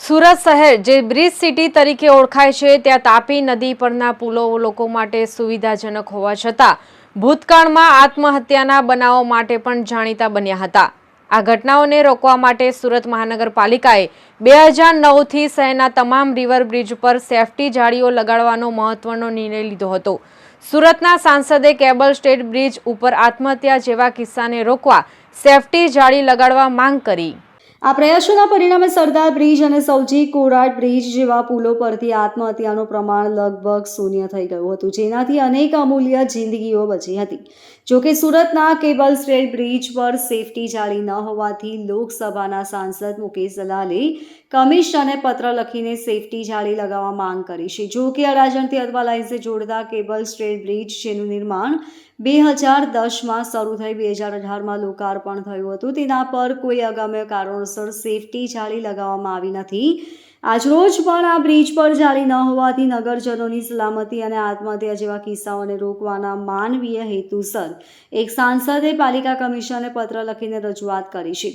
સુરત શહેર, જે bridge city તરીકે ઓળખાય છે, ત્યાં તાપી નદી પરના પુલો લોકો માટે સુવિધાજનક હોવા છતાં ભૂતકાળમાં આત્મહત્યાના બનાવો માટે પણ જાણીતા બન્યા હતા. આ ઘટનાઓને રોકવા માટે સુરત મહાનગરપાલિકાએ બે હજાર નવથી શહેરના તમામ રિવર બ્રિજ પર સેફટી જાળીઓ લગાડવાનો મહત્વનો નિર્ણય લીધો હતો. સુરતના સાંસદે કેબલ સ્ટેટ બ્રિજ ઉપર આત્મહત્યા જેવા કિસ્સાને રોકવા સેફટી જાળી લગાડવા માંગ કરી. આ પ્રયાસોના પરિણામે સરદાર બ્રિજ અને સૌજી કોરાટ બ્રિજ જેવા પુલો પરથી આત્મહત્યાનું પ્રમાણ લગભગ શૂન્ય થઈ ગયું હતું. જેનાથી અનેક અમૂલ્ય જિંદગીઓ બચી હતી. જોકે સુરતના કેબલ સ્ટ્રેટ બ્રિજ પર સેફટી જાળી ન હોવાથી લોકસભાના સાંસદ મુકેશ દલાલે કમિશનને પત્ર લખીને સેફટી જાળી લગાવવા માંગ કરી છે. જો કે અડાજણથી અધવા લાઇન્સે જોડતા કેબલ સ્ટ્રેટ બ્રિજ જેનું નિર્માણ બે હજાર દસમાં શરૂ થઈ, બે હજાર અઢારમાં લોકાર્પણ થયું હતું. તેના પર કોઈ અગમ્ય કારણોસર સેફટી જાળી લગાવવામાં આવી નથી. આજરોજ પણ આ બ્રિજ પર જાળી ન હોવાથી નગરજનોની સલામતી અને આત્મહત્યા જેવા કિસ્સાઓને રોકવાના માનવીય હેતુસર એક સાંસદે પાલિકા કમિશનને પત્ર લખીને રજૂઆત કરી છે.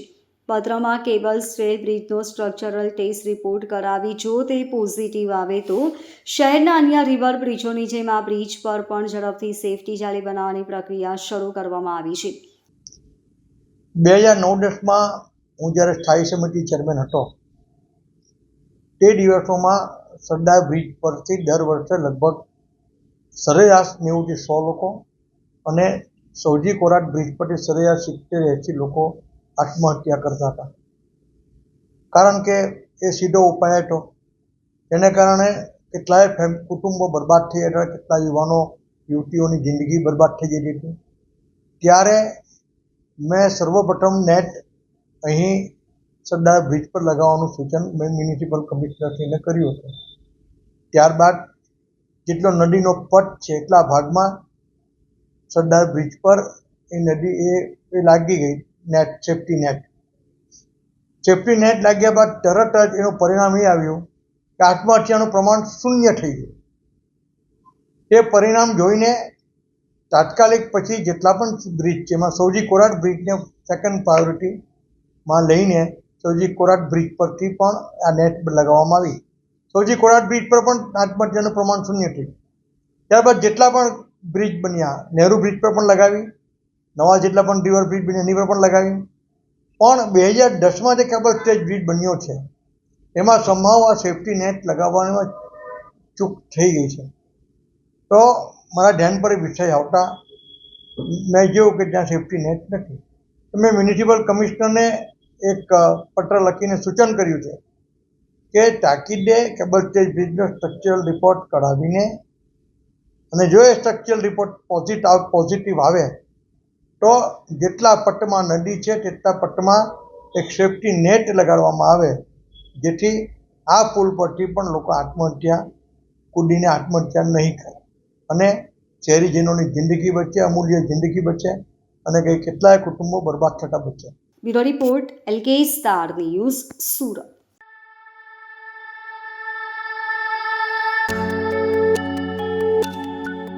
પત્રમાં કેબલ સ્ટે બ્રિજનો સ્ટ્રક્ચરલ ટેસ્ટ રિપોર્ટ કરાવી. જો તે પોઝિટિવ આવે તો શહેરના અન્ય રિવર બ્રિજોની જેમ આ બ્રિજ પર પણ ઝડપથી સેફટી જાળી બનાવવાની પ્રક્રિયા શરૂ કરવામાં આવી છે. બે હજાર નવ દસમાં હું જ્યારે સ્થાયી સમિતિ ચેરમેન હતો, તે દિવસોમાં સરદાર બ્રિજ પરથી દર વર્ષે લગભગ સરેરાશ નેવુંથી સો લોકો અને સૌજી કોરાટ બ્રિજ પરથી સરેરાશ સિત્તેર એંસી લોકો આત્મહત્યા કરતા હતા. કારણ કે એ સીધો ઉપાય હતો. એને કારણે કેટલાય ફેમ, કુટુંબો બરબાદ થઈ હતા કેટલા યુવાનો, યુવતીઓની જિંદગી બરબાદ થઈ જતી હતી. ત્યારે મેં સર્વપ્રથમ નેટ અહીં સરદાર બ્રિજ પર લગાવવાનું સૂચન મેં મ્યુનિસિપલ કમિશનરશ્રીને કર્યું હતું. ત્યારબાદ જેટલો નદીનો પટ છે એટલા ભાગમાં સરદાર બ્રિજ પર એ નદી એ લાગી ગઈ. Net safety net safety net લાગ્યા બાદ તરત જ એનું પરિણામ એ આવ્યું કે આત્મહત્યાનું પ્રમાણ શૂન્ય થઈ ગયું. એ પરિણામ જોઈને તાત્કાલિક પછી જેટલા પણ બ્રિજ છે, એમાં સૌજી કોરાટ બ્રિજને સેકન્ડ પ્રાયોરિટીમાં લઈને સૌજી કોરાટ બ્રિજ પરથી પણ આ નેટ લગાવવામાં આવી. સૌજી કોરાટ બ્રિજ પર પણ આત્મહત્યાનું પ્રમાણ શૂન્ય થયું. ત્યારબાદ જેટલા પણ બ્રિજ બન્યા, નહેરુ બ્રિજ પર પણ લગાવી નવા જેટલા પણ રિવર બ્રિજ બન્યા, એની પર પણ લગાવી. પણ બે હજાર દસમાં જે કેબલ સ્ટેજ બ્રિજ બન્યો છે, એમાં સંભાવ આ સેફ્ટી નેટ લગાવવામાં ચૂક થઈ ગઈ છે. તો મારા ધ્યાન પર વિષય આવતા, મેં જોયું કે ત્યાં સેફટી નેટ નથી. મેં મ્યુનિસિપલ કમિશનરને એક પત્ર લખીને સૂચન કર્યું છે કે તાકીદે કેબલ સ્ટેજ બ્રિજનો સ્ટ્રક્ચરલ રિપોર્ટ કઢાવીને અને જો એ સ્ટ્રક્ચરલ રિપોર્ટ પોઝિટ પોઝિટિવ આવે તો જેટલા પટ્ટમાં નદી છે, તેટલા પટ્ટમાં એક સેફ્ટી નેટ લગાડવામાં આવે, જેથી આ પુલ પરથી પણ લોકો આત્મહત્યા, કૂદીને આત્મહત્યા નહીં કરે. અને શહેરીજનોની જિંદગી બચે, અમૂલ્ય જિંદગી બચે, અને કંઈ કેટલાય કુટુંબો બરબાદ થતા બચે. Bureau report LK star news Surat.